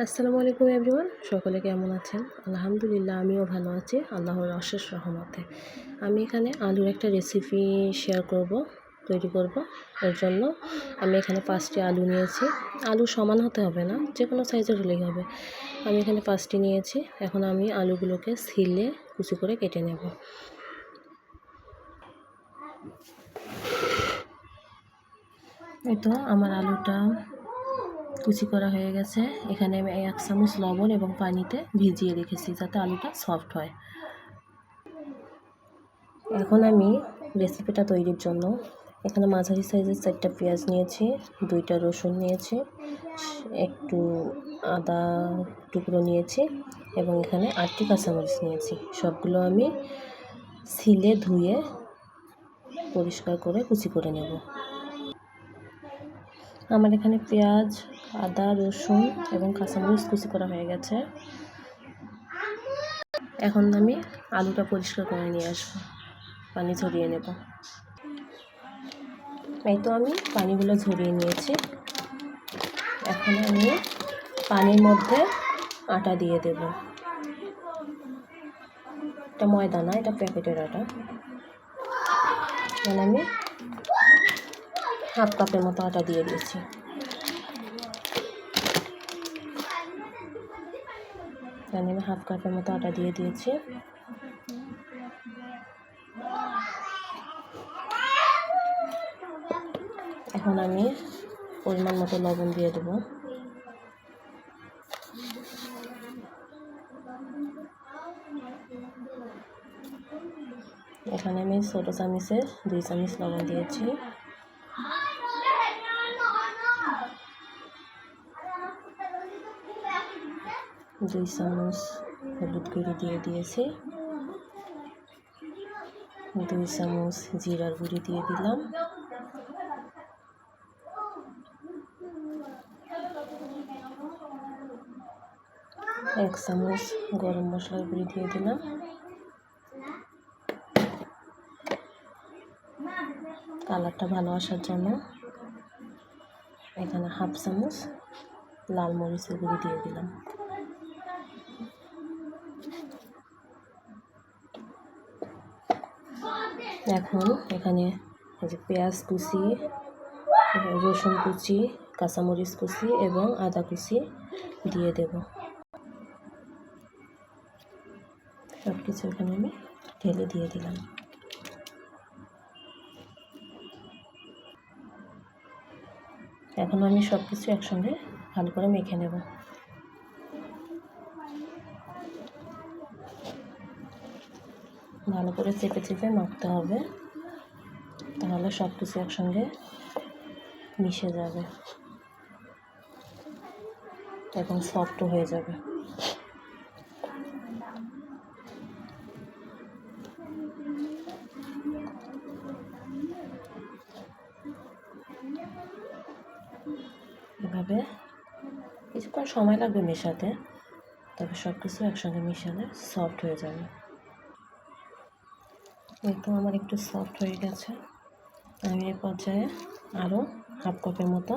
আসসালামু আলাইকুম এভরিওয়ান, সকলে কেমন আছেন? আলহামদুলিল্লাহ, আমিও ভালো আছি, আল্লাহর অশেষ রহমতে। আমি এখানে আলুর একটা রেসিপি শেয়ার করব, তৈরি করব। এর জন্য আমি এখানে পাঁচটি আলু নিয়েছি। আলু সমান হতে হবে না যে কোনো সাইজের হলেই হবে। আমি এখানে পাঁচটি নিয়েছি, এখন আমি আলুগুলোকে সিলে কুচি করে কেটে নেব। এই তো আমার আলুটা কুচি করা হয়ে গেছে। এখানে আমি এক চামচ লবণ এবং পানিতে ভিজিয়ে রেখেছি যাতে আলুটা সফট হয়। এখন আমি রেসিপিটা তৈরির জন্য এখানে মাঝারি সাইজের চারটা পেঁয়াজ নিয়েছি, দুইটা রসুন নিয়েছি, একটু আদা টুকরো নিয়েছি এবং এখানে আটটি কাঁচামরিচ নিয়েছি। সবগুলো আমি সিলে ধুয়ে পরিষ্কার করে কুচি করে নেব। আমার এখানে পেঁয়াজ, আদা, রসুন এবং কাঁচামরিচ কুচি করা হয়ে গেছে। এখন আমি আলুটা পরিষ্কার করে নিয়ে আসব। পানি ঝরিয়ে নেব। এই তো আমি পানিগুলো ঝরিয়ে নিয়েছি। এখন আমি পানির মধ্যে আটা দিয়ে দেব। এটা ময়দা না, এটা প্যাকেটের আটা। এখন আমি হাফ কাপের মতো আটা দিয়ে দিয়েছি। এখানে আমি হাফ কাপের মতো আটা দিয়ে দিয়েছি। এখন আমি পরিমাণ মতো লবণ দিয়ে দেবো। এখানে আমি ছোটো চামিচের দুই চামিচ লবণ দিয়েছি। দুই চামচ হলুদ গুঁড়ি দিয়ে দিয়েছি, দুই চামচ জিরার গুঁড়ি দিয়ে দিলাম। এক চামচ গরম মশলার গুঁড়ি দিয়ে দিলাম। কালারটা ভালো আসার জন্য এখানে হাফ চামচ লাল মরিচের গুঁড়ি দিয়ে দিলাম। এখন এখানে পেঁয়াজ কুচি রসুন কুচি, কাঁচামরিচ কুচি এবং আদা কুচি দিয়ে দেব। সব কিছু এখানে আমি ঢেলে দিয়ে দিলাম। এখন আমি সব কিছু একসঙ্গে ভালো করে মেখে নেব। ভালো করে চেপে চেপে মাখতে হবে। তাহলে সব কিছু একসঙ্গে মিশে যাবে। এবং সফটও হয়ে যাবে। এভাবে কিছুক্ষণ সময় লাগবে মেশাতে, তবে সব কিছু একসঙ্গে মিশালে সফট হয়ে যাবে। একদম আমার একটু সফট হয়ে গেছে। আমি এ পর্যায়ে আরও হাফ কাপের মতো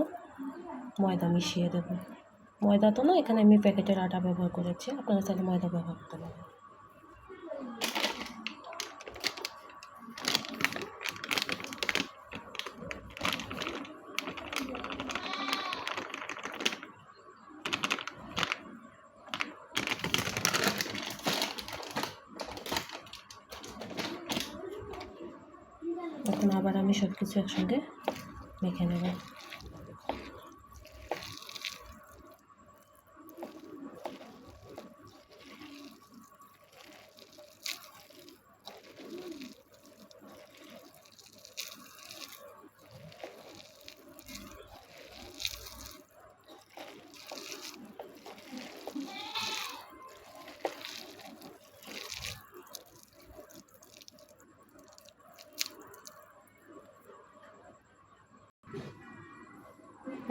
ময়দা মিশিয়ে দেব। ময়দা তো না, এখানে আমি প্যাকেটের আটা ব্যবহার করেছি। আপনারা চাইলে ময়দা ব্যবহার করতে পারেন এখন আবার আমি সব কিছু একসঙ্গে মেখে নেব।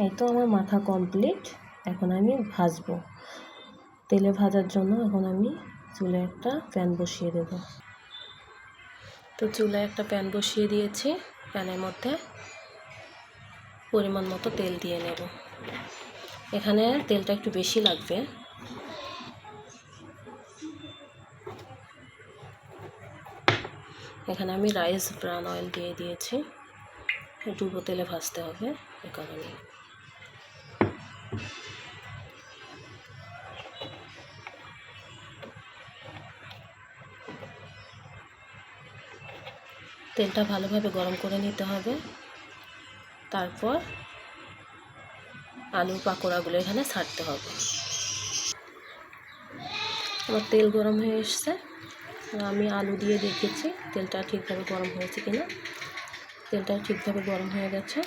এই তো আমার মাথা কমপ্লিট এখন আমি ভাজবো। তেলে ভাজার জন্য এখন আমি চুলে একটা প্যান বসিয়ে দেব। তো চুলে একটা প্যান বসিয়ে দিয়েছি। প্যানের মধ্যে পরিমাণ মতো তেল দিয়ে নেব। এখানে তেলটা একটু বেশি লাগবে। এখানে আমি রাইস ব্রাউন অয়েল দিয়ে দিয়েছি। ডুবো তেলে ভাজতে হবে এ কারণে তেলটা ভালোভাবে গরম করে নিতে হবে। তারপর আলুর পাকোড়াগুলো এখানে ছাড়তে হবে। আমার তেল গরম হয়ে এসছে। আমি আলু দিয়ে দেখেছি তেলটা ঠিকভাবে গরম হয়েছে কিনা। তেলটা ঠিকভাবে গরম হয়ে গেছে।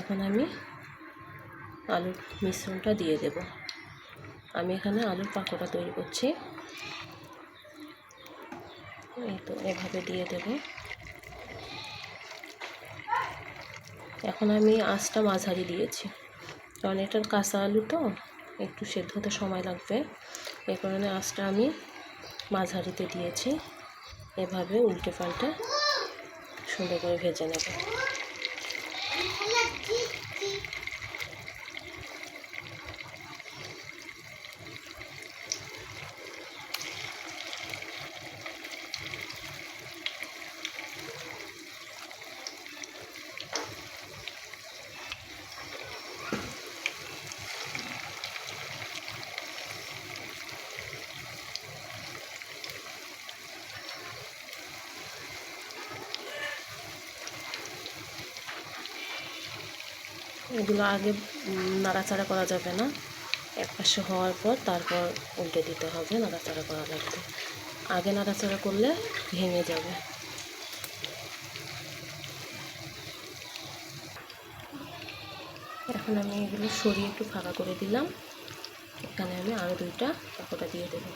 এখন আমি আলুর মিশ্রণটা দিয়ে দেব। আমি এখানে আলুর পাকোড়া তৈরি করছি। এই তো এভাবে দিয়ে দেব। এখন আমি আঁচটা মাঝারি দিয়েছি। কারণ এটার কাঁচা আলু তো, একটু সেদ্ধ হতে সময় লাগবে। এই কারণে আঁচটা আমি মাঝারিতে দিয়েছি। এভাবে উল্টে পাল্টে সুন্দর করে ভেজে নেব। এগুলো আগে নাড়াচাড়া করা যাবে না। এক পাশে হওয়ার পর তারপর উল্টে দিতে হবে, নাড়াচাড়া করা লাগবে আগে নাড়াচাড়া করলে ভেঙে যাবে। এখন আমি এগুলো সরিয়ে একটু ফাঁকা করে দিলাম। এখানে আমি আরও দুইটা পাকোটা দিয়ে দেবো।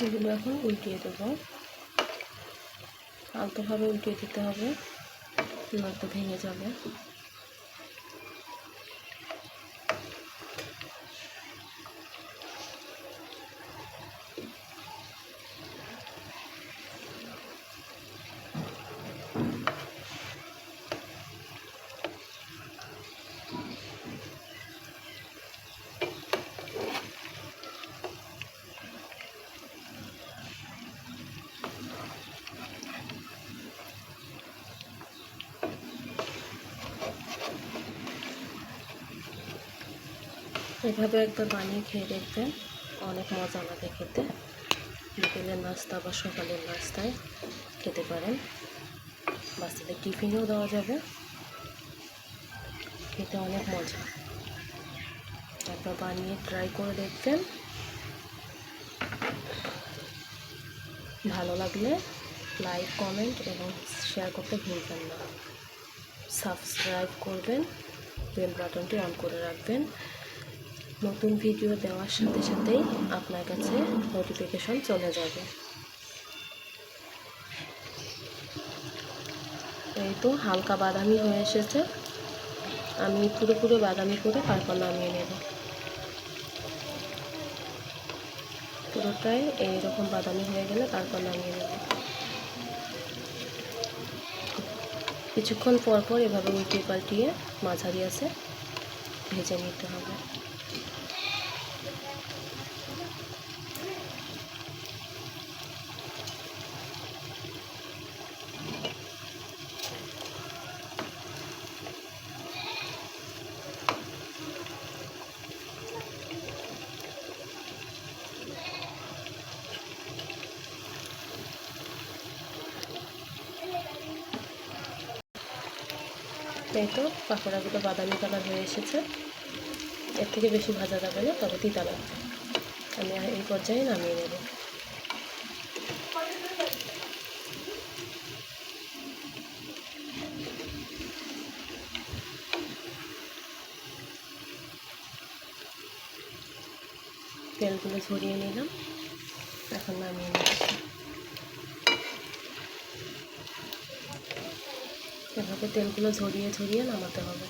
এগুলো এখন উল্টিয়ে দেবো। আলতোভাবে উল্টিয়ে দিতে হবে নয়তো ভেঙে যাবে। এভাবে একবার বানিয়ে খেয়ে দেখবেন। অনেক মজা লাগে খেতে। বিকেলের নাস্তা বা সকালের নাস্তায় খেতে পারেন। বাচ্চাদের টিফিনেও দেওয়া যাবে। খেতে অনেক মজা। একবার বানিয়ে ট্রাই করে দেখবেন। ভালো লাগলে লাইক কমেন্ট এবং শেয়ার করতে ভুলবেন না। সাবস্ক্রাইব করবেন। বেল বাটনটি অন করে রাখবেন। নতুন ভিডিও দেওয়ার সাথে সাথেই আপনার কাছে নোটিফিকেশন চলে যাবে। এই তো হালকা বাদামি হয়ে এসেছে। আমি পুরোপুরি বাদামি করে তারপর নামিয়ে নেব। পুরোটাই এইরকম বাদামি হয়ে গেলে তারপর নামিয়ে নেব। কিছুক্ষণ পর পর এভাবে উল্টিয়ে পাল্টিয়ে মাঝারি আছে ভেজে নিতে হবে। এই তো পাকোড়াগুলো বাদামি কালার হয়ে এসেছে। এর থেকে বেশি ভাজা যাবে না, তবে তিতা লাগবে আমি এই পর্যায়ে নামিয়ে নেব। তেলগুলো ঝরিয়ে নিলাম। এখন নামিয়ে নিচ্ছি। এভাবে তেলগুলো ঝরিয়ে ঝরিয়ে নামাতে হবে।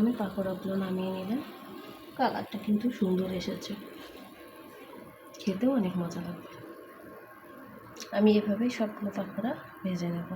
আমি পাকোড়াগুলো নামিয়ে নিলাম। কালারটা কিন্তু সুন্দর এসেছে। খেতেও অনেক মজা লাগবে। আমি এভাবেই সবগুলো পাকোড়া ভেজে নেব।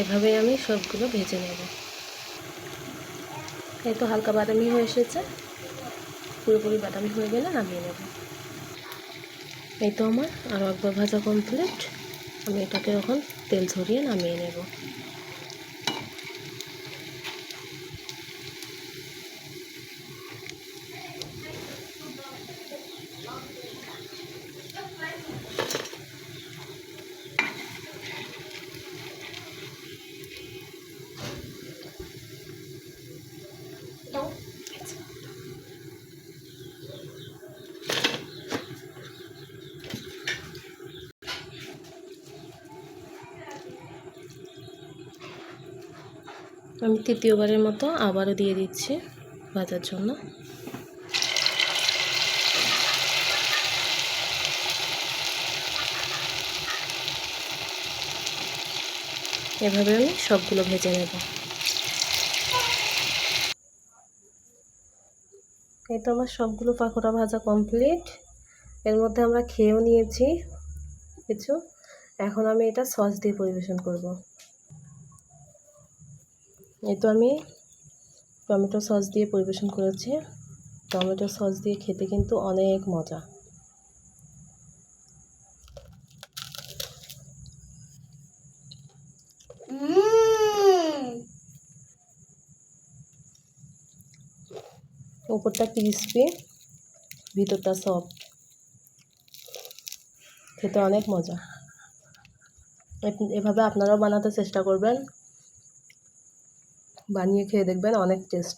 এভাবে আমি সবগুলো ভেজে নেব। এই তো হালকা বাদামি হয়ে এসেছে। পুরোপুরি বাদামি হয়ে গেলে নামিয়ে নেব। এই তো আমার আরও একবার ভাজা কমপ্লিট আমি এটাকে এখন তেল ঝরিয়ে নামিয়ে নেব। আমি তৃতীয়বারের মতো আবারও দিয়ে দিচ্ছি ভাজার জন্য। এভাবে আমি সবগুলো ভেজে নেব। এই তো আমার সবগুলো পাকোড়া ভাজা কমপ্লিট। এর মধ্যে আমরা খেয়েও নিয়েছি কিছু। এখন আমি এটা সস দিয়ে পরিবেশন করব। এই তো আমি টমেটো সস দিয়ে পরিবেশন করেছি। টমেটো সস দিয়ে খেতে কিন্তু অনেক মজা। উপরটা ক্রিসপি ভিতরটা সফট খেতে অনেক মজা। এভাবে আপনারাও বানাতে চেষ্টা করবেন। বানিয়ে খেয়ে দেখবেন অনেক টেস্ট